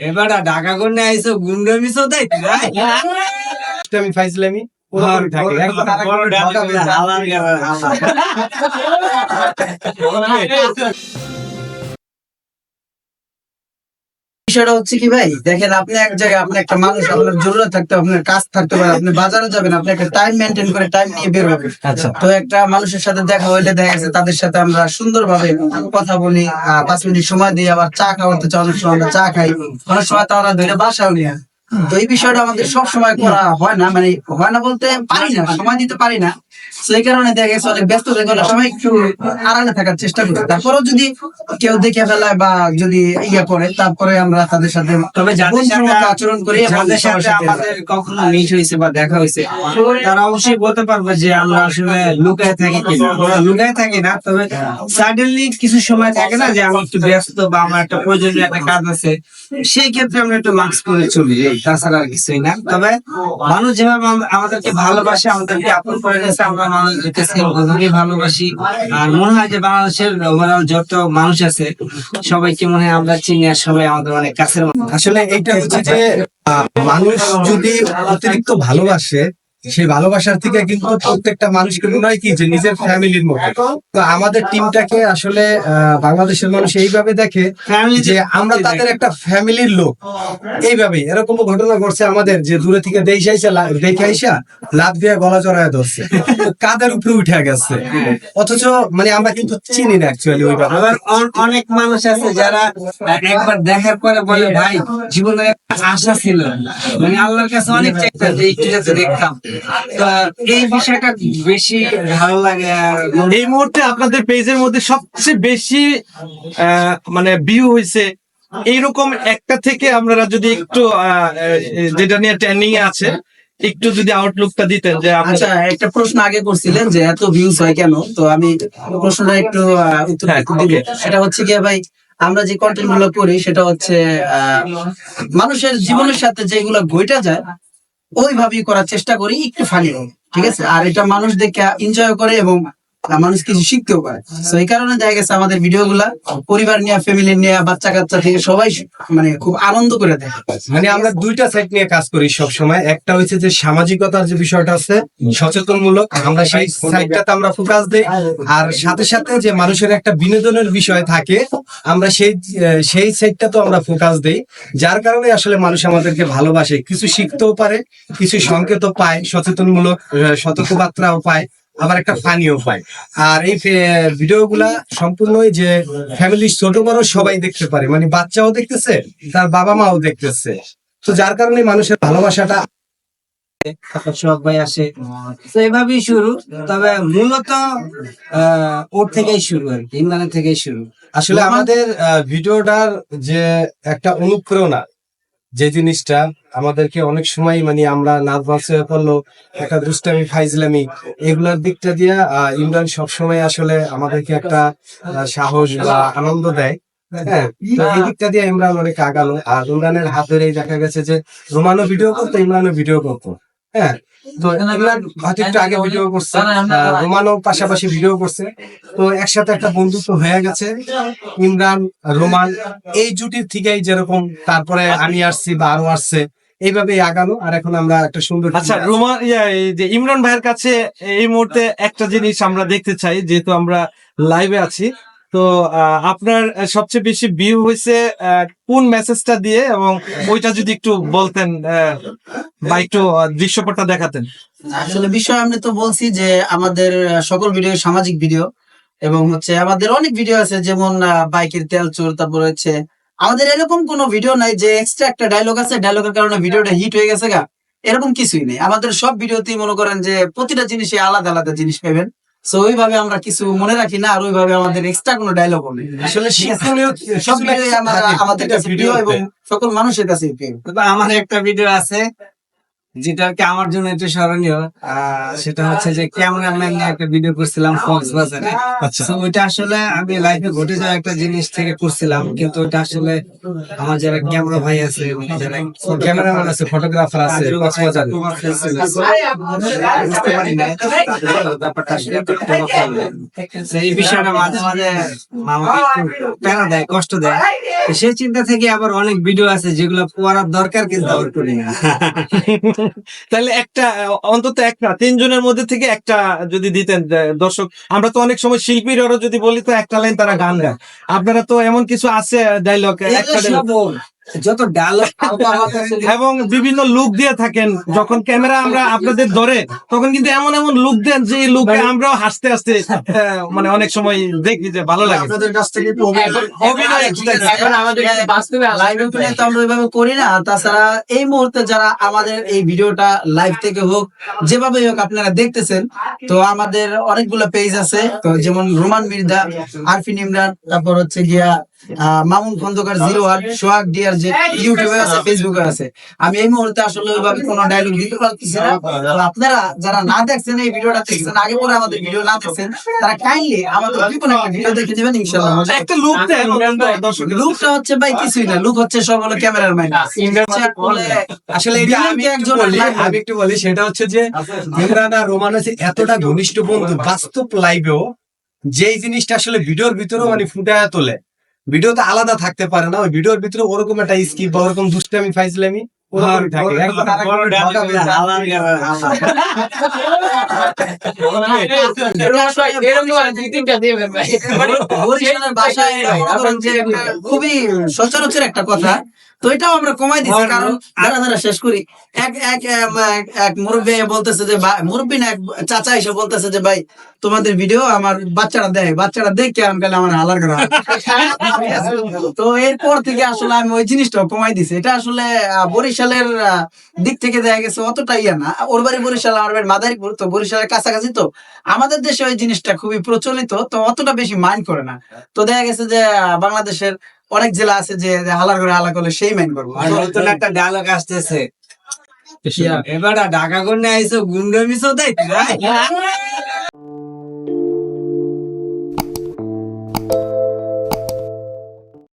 এবার ঢাকা করে আইসো গুন্ডা মিশো দেয় আমি ফাইজলামি হ্যাঁ, বিষয়টা হচ্ছে কি ভাই দেখেন আপনি এক জায়গায় আপনি একটা মানুষ আপনার জরুরত থাকতে আপনার কাজ থাকতে পারে আপনি বাজারে যাবেন আপনি একটা টাইম মেনটেন করে টাইম নিয়ে বের হবেন আচ্ছা তো একটা মানুষের সাথে দেখা হইলে দেখা গেছে তাদের সাথে আমরা সুন্দরভাবে কথা বলি পাঁচ মিনিট সময় দিই আবার চা খাওয়াতে চাই অনেক সময় আমরা চা খাই অনেক সময় তারা ধরে বাসাও নিয়ে। তো এই বিষয়টা আমাদের সব সময় করা হয় না মানে হয় না বলতে পারি না সময় দিতে পারি না এই কারণে দেখা গেছে অনেক ব্যস্ত সময় একটু আড়ালে থাকার চেষ্টা করি। তারপরেও যদি কেউ দেখে ফেলায় বা যদি ইয়ে করে তারপরে আমরা তাদের সাথে তবে যাদের সাথে আচরণ করি যাদের সাথে আমাদের কখনো মিট হয়েছে বা দেখা হয়েছে তারা অবশ্যই বলতে পারবে যে আমরা আসলে লুকায় থাকি কিনা। আমরা লুকায় থাকি না তবে সাডেনলি কিছু সময় থাকে না যে আমি একটু ব্যস্ত বা আমার একটা প্রয়োজনীয় একটা কাজ আছে সেই ক্ষেত্রে আমরা একটু মাস্ক পরে চলি। তাছাড়া আর কিছুই না। তবে মানুষ যেভাবে আমাদেরকে ভালোবাসে আমাদেরকে আপন করে গেছে আমরা ভালোবাসি আর মনে হয় যে বাংলাদেশের ওভারঅল যত মানুষ আছে, সবাইকে মনে হয় আমরা চিনি আর সবাই আমাদের অনেক কাছের। আসলে এইটা হচ্ছে যে মানুষ যদি অতিরিক্ত ভালোবাসে সেই ভালোবাসার থেকে কিন্তু প্রত্যেকটা মানুষকে মনে হয় কি যে নিজের ফ্যামিলির মতো তো আমাদের টিমটাকে আসলে বাংলাদেশের মানুষ এইভাবে দেখে যে আমরা তাদের একটা ফ্যামিলির লোক। এইভাবেই এরকম ঘটনা ঘটছে আমাদের যে দূরে থেকে দেখে আইসা দেখে আইসা লাভ দিয়ে গলা জড়ায় ধরছে। কাদের উপরে উঠে গেছে? অথচ মানে আমরা কিন্তু চিনি না অ্যাকচুয়ালি ওইভাবে। আবার অনেক মানুষ আছে যারা একবার দেখার পরে বলে ভাই জীবনে আশা ছিল মানে আল্লাহর কাছে অনেক চেষ্টা যে একটু যাতে দেখতাম। তো এই বিষয়টা বেশি ভালো লাগে আর এই মুহূর্তে আপনাদের পেজের মধ্যে সবচেয়ে বেশি মানে ভিউ হয়েছে এইরকম একটা থেকে আপনারা যদি একটু যেটা নিয়ে ট্রেন্ডিং আছে একটু যদি আউটলুকটা দিতেন যে আচ্ছা একটা প্রশ্ন আগে করছিলেন যে এত ভিউজ হয় কেন? তো আমি প্রশ্নটা একটু উত্তর হ্যাঁ, দিব সেটা হচ্ছে কি ভাই আমরা যে কন্টেন্টগুলো করি, সেটা হচ্ছে মানুষের জীবনের সাথে যেগুলো গইটা যায়, ওইভাবেই করার চেষ্টা করি, একটু ফানি ঠিক আছে? আর এটা মানুষ দেখে এনজয় করে এবং মানুষ কিছু শিখতেও পারে। তো এই কারণে দেখা গেছে আমাদের ভিডিও গুলা পরিবার নিয়ে ফ্যামিলি নিয়ে বাচ্চা কাচ্চা থেকে সবাই মানে খুব আনন্দ করে দেখে। মানে আমরা দুইটা সাইড নিয়ে কাজ করি সব সময় একটা হচ্ছে যে সামাজিকতার যে বিষয়টা আছে, সচেতনমূলক। আমরা সেই সাইডটাতে আমরা ফোকাস দেই। আর সাথে সাথে যে মানুষের একটা বিনোদনের বিষয় থাকে, আমরা সেই সেই সাইডটা তো আমরা ফোকাস দেই। যার কারণে আসলে মানুষ আমাদেরকে ভালোবাসে। কিছু শিখতেও পারে, কিছু সংকেতও পায়, সচেতনমূলক সতর্কবার্তাও পায়। আবার একটা ফানিও পায় আর এই ভিডিও গুলা সম্পূর্ণই যে ফ্যামিলি ছোট বড় সবাই দেখতে পারে। মানে বাচ্চাও দেখতেছে তার বাবা মাও দেখতেছে। তো যার কারণে মানুষের ভালোবাসাটা ভাই আসে। তো এভাবেই শুরু। তবে মূলত আহ, ওর থেকেই শুরু আর কি ইমরানের থেকেই শুরু। আসলে আমাদের ভিডিওটার যে একটা অনুপ্রেরণা যে জিনিসটা আমাদেরকে অনেক সময় মানে আমরা নার্ভাস হয়ে পড়ল একটা দুষ্টামি ফাইজলামি এগুলার দিকটা দিয়ে আহ, ইমরান সবসময় আসলে আমাদেরকে একটা সাহস বা আনন্দ দেয়। হ্যাঁ এই দিকটা দিয়ে ইমরান অনেক আগালো। আর ইমরানের হাত দেখা গেছে যে রোমানো ভিডিও করতো ইমরানও ভিডিও করতো। হ্যাঁ তো ইমরান হয়তো একটু আগে ভিডিও করছে। রোমানও পাশাপাশি ভিডিও করছে। তো একসাথে একটা বন্ধুত্ব হয়ে গেছে ইমরান রোমান। এই জুটির থেকেই যেরকম তারপরে আমি আসছি বা আরও আসছে এইভাবেই আগানো। আর এখন আমরা একটা সুন্দর আচ্ছা রোমান যে ইমরান ভাইয়ের কাছে এই মুহূর্তে একটা জিনিস আমরা দেখতে চাই যেহেতু আমরা লাইভে আছি। তো আপনার সবচেয়ে বেশি ভিউ হয়েছে কোন মেসেজটা দিয়ে এবং ওইটা যদি একটু বলতেন বা একটু দৃশ্যপটটা দেখাতেন। আসলে বিষয় আমি তো বলছি যে, আমাদের সকল ভিডিও সামাজিক ভিডিও এবং হচ্ছে আমাদের অনেক ভিডিও আছে, যেমন বাইকের তেল চোর, তারপর হচ্ছে আমাদের এরকম কোনো ভিডিও নাই যে এক্সট্রা একটা ডায়লগ আছে ডায়লগের কারণে ভিডিওটা হিট হয়ে গেছে গা। এরকম কিছুই নেই। আমাদের সব ভিডিওতেই মনে করেন যে, প্রতিটা জিনিসে আলাদা আলাদা জিনিস পাবেন সো ওইভাবে আমরা কিছু মনে রাখি না আর ওইভাবে আমাদের এক্সট্রা কোনো ডায়লগ হবে আসলে সব আমাদের কাছে প্রিয় এবং সকল মানুষের কাছে প্রিয়। আমার একটা ভিডিও আছে। যেটা আর কি আমার জন্য একটু স্মরণীয় আহ, সেটা হচ্ছে যে ক্যামেরাম্যান নিয়ে একটা ভিডিও করছিলাম কক্সবাজারে। আচ্ছা। তো ওইটা আসলে আমি লাইফে ঘটে যাওয়া একটা জিনিস থেকে করছিলাম কিন্তু ওটা আসলে আমার যারা ক্যামেরা ভাই আছে যারা ক্যামেরাম্যান আছে ফটোগ্রাফার আছে কক্সবাজারে। বুঝতে পারি না। ব্যাপারটা আসলে একটু খারাপ লাগল। তো এই বিষয়টা মাঝে মাঝে আমাকে প্যারা দেয় কষ্ট দেয়। সেই চিন্তা থেকে আবার অনেক ভিডিও আছে যেগুলো পড়ার দরকার কিন্তু আবার করি না। তাহলে একটা অন্তত একটা তিনজনের মধ্যে থেকে একটা যদি দিতেন দর্শক আমরা তো অনেক সময় শিল্পীরাও যদি বলি তো একটা লাইন তারা গান গায়। আপনারা তো এমন কিছু আছে ডায়লগ একটা। যত ডায়লগ এবং বিভিন্ন লুক দিয়ে থাকেন। যখন ক্যামেরা আমরা আপনাদের ধরে তখন কিন্তু এমন এমন লুক দেন যে লুকে আমরাও হাসতে হাসতে মানে অনেক সময় দেখি যে ভালো লাগে। আপনাদের কাছ থেকে এখন আমাদের বাস্তবে লাইভ ওপেনে তো আমরা ওইভাবে করি না। তাছাড়া এই মুহূর্তে যারা আমাদের এই ভিডিওটা লাইভ থেকে হোক যেভাবে হোক আপনারা দেখতেছেন তো আমাদের অনেকগুলো পেজ আছে। তো যেমন রোমান মির্জা আরফিন ইমরান তারপর হচ্ছে গিয়া Mamun Khandakar zero one Sohag dear যে ইউটিউবে আছে ফেসবুকে আছে। আমি এই মুহূর্তে আসলে ওইভাবে কোনো ডায়লগ দিতে পারতেছি না। আপনারা যারা না দেখছেন এই ভিডিওটা দেখছেন আগে পরে আমাদের ভিডিও না দেখছেন তারা কাইন্ডলি আমাদের বিপুল একটা ভিডিও দেখে দিবেন ইনশাআল্লাহ। একটা লুক দেন লুকটা হচ্ছে ভাই কিছুই না লুক হচ্ছে সব হলো ক্যামেরার মাইন্ড আসলে এটা আমি একটু বলি আমি একটু বলি সেটা হচ্ছে যে ইমরান আর রোমান আছে এতটা ঘনিষ্ঠ বন্ধু বাস্তব লাইভেও যেই জিনিসটা আসলে ভিডিওর ভিতরেও মানে ফুটায় তোলে ভিডিওতে আলাদা থাকতে পারে না ওই ভিডিওর ভিতরে ওরকম একটা স্কিপ বা ওরকম দুষ্টামি ফাইজলামি হয়ে খুবই সচরাচর একটা কথা তো এটাও আমরা কমাই দিচ্ছি কারণ শেষ করি। এক এক এক- মুরব্বী বলতেছে যে মুরব্বী না এক চাচা এসে বলতেছে যে ভাই তোমাদের ভিডিও আমার বাচ্চারা দেয় বাচ্চারা দেখে আমি আমার হালার করা তো এরপর থেকে আসলে আমি ওই জিনিসটাও কমাই দিছি। এটা আসলে বরিশালের দিক থেকে দেখা গেছে অতটা ইয়া না। ওর বাড়ি বরিশাল আমার বাড়ি মাদারীপুর তো বরিশালের কাছাকাছি তো। আমাদের দেশে ওই জিনিসটা খুবই প্রচলিত তো অতটা বেশি মাইন্ড করে না। তো দেখা গেছে যে বাংলাদেশের অনেক জেলা আছে যে হালার করে হালা করলে সেই মেন করব। আর নতুন একটা ডায়লগ আসতেছে। এবার ঢাকা করে আইসো গুন্ডমিসও দেখ